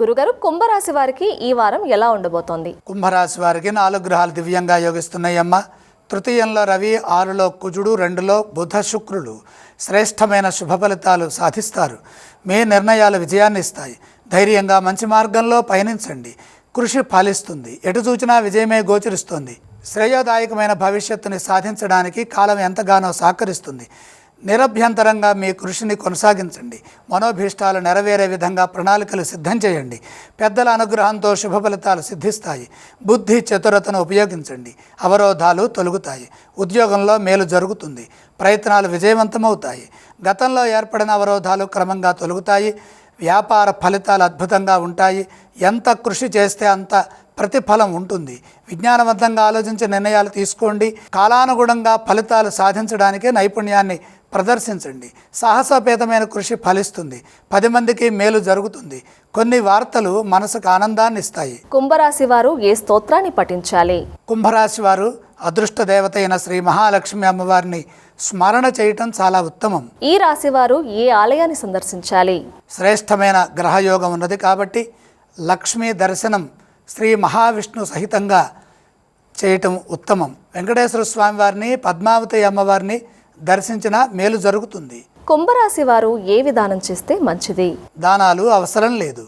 గురుగారు కుంభరాశి వారికి ఈ వారం ఎలా ఉండబోతోంది? కుంభరాశి వారికి నాలుగు గ్రహాలు దివ్యంగా యోగిస్తున్నాయమ్మ. తృతీయంలో రవి ఆరులో కుజుడు రెండులో బుధ శుక్రులు. శ్రేష్టమైన శుభ ఫలితాలు సాధిస్తారు. మీ నిర్ణయాలు విజయాన్ని ఇస్తాయి. ధైర్యంగా మంచి మార్గంలో పయనించండి. కృషి ఫలిస్తుంది. ఎటు చూచినా విజయమే గోచరిస్తుంది. శ్రేయోదాయకమైన భవిష్యత్తుని సాధించడానికి కాలం ఎంతగానో సహకరిస్తుంది. నిరభ్యంతరంగా మీ కృషిని కొనసాగించండి. మనోభీష్టాలు నెరవేరే విధంగా ప్రణాళికలు సిద్ధం చేయండి. పెద్దల అనుగ్రహంతో శుభ ఫలితాలు సిద్ధిస్తాయి. బుద్ధి చతురతను ఉపయోగించండి. అవరోధాలు తొలగుతాయి. ఉద్యోగంలో మేలు జరుగుతుంది. ప్రయత్నాలు విజయవంతమవుతాయి. గతంలో ఏర్పడిన అవరోధాలు క్రమంగా తొలగుతాయి. వ్యాపార ఫలితాలు అద్భుతంగా ఉంటాయి. ఎంత కృషి చేస్తే అంత ప్రతిఫలం ఉంటుంది. విజ్ఞానవంతంగా ఆలోచించి నిర్ణయాలు తీసుకోండి. కాలానుగుణంగా ఫలితాలు సాధించడానికే నైపుణ్యాన్ని ప్రదర్శించండి. సాహసోపేతమైన కృషి ఫలిస్తుంది. పది మందికి మేలు జరుగుతుంది. కొన్ని వార్తలు మనసుకు ఆనందాన్ని ఇస్తాయి కుంభరాశి వారు ఏ స్తోత్రాన్ని పఠించాలి? కుంభరాశి వారు అదృష్ట దేవత అయిన శ్రీ మహాలక్ష్మి అమ్మవారిని స్మరణ చేయటం చాలా ఉత్తమం. ఈ రాశి వారు ఏ ఆలయాన్ని సందర్శించాలి? శ్రేష్టమైన గ్రహయోగం ఉన్నది కాబట్టి లక్ష్మీ దర్శనం శ్రీ మహావిష్ణు సహితంగా చేయటం ఉత్తమం. వెంకటేశ్వర స్వామి వారిని పద్మావతి అమ్మవారిని దర్శించిన మేలు జరుగుతుంది. కుంభరాశి వారు ఏ విధానం చేస్తే మంచిది? దానాలు అవసరం లేదు.